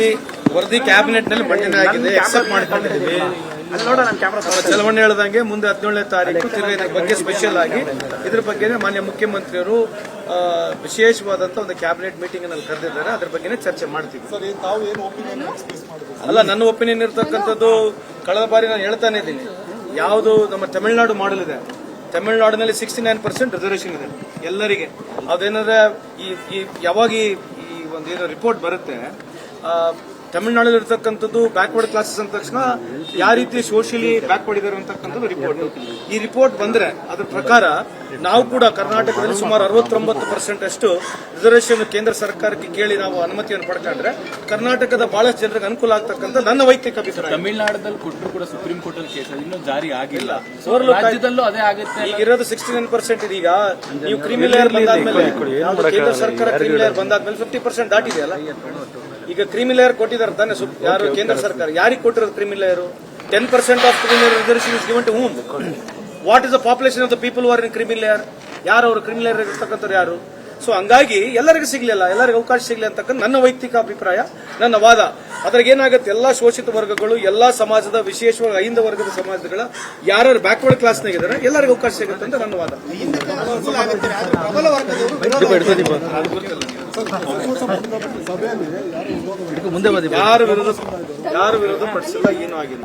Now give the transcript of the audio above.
ವರದಿ ವರದಿ ಕ್ಯಾಬಿನೆಟ್ನಲ್ಲಿ ಬಂಡೆ ಆಗಿದೆ ಎಕ್ಸೆಪ್ಟ್ ಮಾಡ್ಕೊಂಡಿದ್ದೀವಿ ಚಲವಣೆ ಹೇಳ್ದಂಗೆ ಮುಂದೆ ಹದಿನೇಳನೇ ತಾರೀಕು ತಿರುಗಿ ಇದ್ರ ಬಗ್ಗೆ ಸ್ಪೆಷಲ್ ಆಗಿ ಇದ್ರ ಬಗ್ಗೆ ಮಾನ್ಯ ಮುಖ್ಯಮಂತ್ರಿಯವರು ವಿಶೇಷವಾದಂತ ಒಂದು ಕ್ಯಾಬಿನೆಟ್ ಮೀಟಿಂಗ್ನಲ್ಲಿ ಕರೆದಿದ್ದಾರೆ. ಅದ್ರ ಬಗ್ಗೆನೇ ಚರ್ಚೆ ಮಾಡ್ತೀವಿ. ಸರ್ ಏನ್ ತಾವು ಏನು ಒಪಿನಿಯನ್ ಅಲ್ಲ ನನ್ನ ಒಪಿನಿಯನ್ ಇರ್ತಕ್ಕಂಥದ್ದು ಕಳೆದ ಬಾರಿ ನಾನು ಹೇಳ್ತಾನೆ ಇದ್ದೀನಿ. ಯಾವುದು ನಮ್ಮ ತಮಿಳುನಾಡು ಮಾಡಲ್ ಇದೆ. ತಮಿಳುನಾಡಿನಲ್ಲಿ ಸಿಕ್ಸ್ಟಿ ನೈನ್ ಪರ್ಸೆಂಟ್ ರಿಸರ್ವೇಷನ್ ಇದೆ ಎಲ್ಲರಿಗೆ. ಅದೇನಾದ್ರೆ ಈ ಯಾವಾಗ ಈ ಒಂದು ಏನು ರಿಪೋರ್ಟ್ ಬರುತ್ತೆ ತಮಿಳುನಾಡಲ್ಲಿ ಇರ್ತಕ್ಕಂಥದ್ದು ಬ್ಯಾಕ್ವರ್ಡ್ ಕ್ಲಾಸಸ್ ಅಂದ ತಕ್ಷಣ ಯಾವ ರೀತಿ ಸೋಷಿಯಲಿ ಬ್ಯಾಕ್ವರ್ಡ್ ಇದಾರೆ ಅಂತಕ್ಕಂಥದ್ದು ರಿಪೋರ್ಟ್ ಈ ರಿಪೋರ್ಟ್ ಬಂದ್ರೆ ಅದ್ರ ಪ್ರಕಾರ ನಾವು ಕೂಡ ಕರ್ನಾಟಕದಲ್ಲಿ ಸುಮಾರು ಅರವತ್ತೊಂಬತ್ತು ಪರ್ಸೆಂಟ್ ಅಷ್ಟು ರಿಸರ್ವೇಷನ್ ಕೇಂದ್ರ ಸರ್ಕಾರಕ್ಕೆ ಕೇಳಿ ನಾವು ಅನುಮತಿಯನ್ನು ಪಡ್ಕೊಂಡ್ರೆ ಕರ್ನಾಟಕದ ಬಹಳಷ್ಟು ಜನರಿಗೆ ಅನುಕೂಲ ಆಗ್ತಕ್ಕಂಥ ನನ್ನ ವೈಯಕ್ತಿಕ ಅಭಿಪ್ರಾಯ. ತಮಿಳುನಾಡಲ್ಲಿ ಕೊಟ್ಟರು ಕೂಡ ಸುಪ್ರೀಂ ಕೋರ್ಟ್ ಅಲ್ಲಿ ಕೇಸ್ ಇನ್ನೂ ಜಾರಿ ಆಗಿಲ್ಲ. ರಾಜ್ಯದಲ್ಲೂ ಅದೇ ಆಗುತ್ತೆ ಈಗ. ಇರೋದು ಸಿಕ್ಸ್ಟಿ ನೈನ್ ಪರ್ಸೆಂಟ್ ಇದೀಗ ಈಗ ನೀವು ಕ್ರಿಮಿ ಲೇಯರ್ ಬಂದಾದ್ಮೇಲೆ ಕೇಂದ್ರ ಸರ್ಕಾರ ಕ್ರಿಮಿ ಲೇಯರ್ ಬಂದಾದ್ಮೇಲೆ ಫಿಫ್ಟಿ ಪರ್ಸೆಂಟ್ ದಾಟಿದೆಯಲ್ಲ ಈಗ ಕ್ರಿಮಿ ಲೇಯರ್ ಕೊಟ್ಟಿದ್ದಾರೆ ತಾನೆ ಯಾರು ಕೇಂದ್ರ ಸರ್ಕಾರ. ಯಾರಿಗೆ ಕೊಟ್ಟಿರೋದು creamy layer ten percent of creamy layer reservation is given to whom what is the population of the people are in creamy layer ಯಾರು ಅವರು ಕ್ರಿಮಿ ಲೇಯರ್ ಇರ್ತಕ್ಕಂಥವ್ರು ಯಾರು? ಸೊ ಹಂಗಾಗಿ ಎಲ್ಲರಿಗೂ ಸಿಗಲಿಲ್ಲ, ಎಲ್ಲರಿಗೂ ಅವಕಾಶ ಸಿಗಲಿ ಅಂತಕ್ಕಂಥ ನನ್ನ ವೈಯಕ್ತಿಕ ಅಭಿಪ್ರಾಯ, ನನ್ನ ವಾದ. ಅದ್ರಾಗ ಏನಾಗುತ್ತೆ, ಎಲ್ಲ ಶೋಷಿತ ವರ್ಗಗಳು, ಎಲ್ಲ ಸಮಾಜದ ವಿಶೇಷವಾಗಿ ಐಂದ ವರ್ಗದ ಸಮಾಜಗಳ ಯಾರ್ಯಾರು ಬ್ಯಾಕ್ವರ್ಡ್ ಕ್ಲಾಸ್ನಾಗ ಇದ್ದಾರೆ ಎಲ್ಲರಿಗೂ ಅವಕಾಶ ಸಿಗುತ್ತೆ ಅಂತ ನನ್ನ ವಾದ. ಯಾರ ಯಾರು ಯಾರು ವಿರೋಧ ಯಾರು ವಿರೋಧ ಪಡಿಸಿಲ್ಲ, ಏನೂ ಆಗಿಲ್ಲ.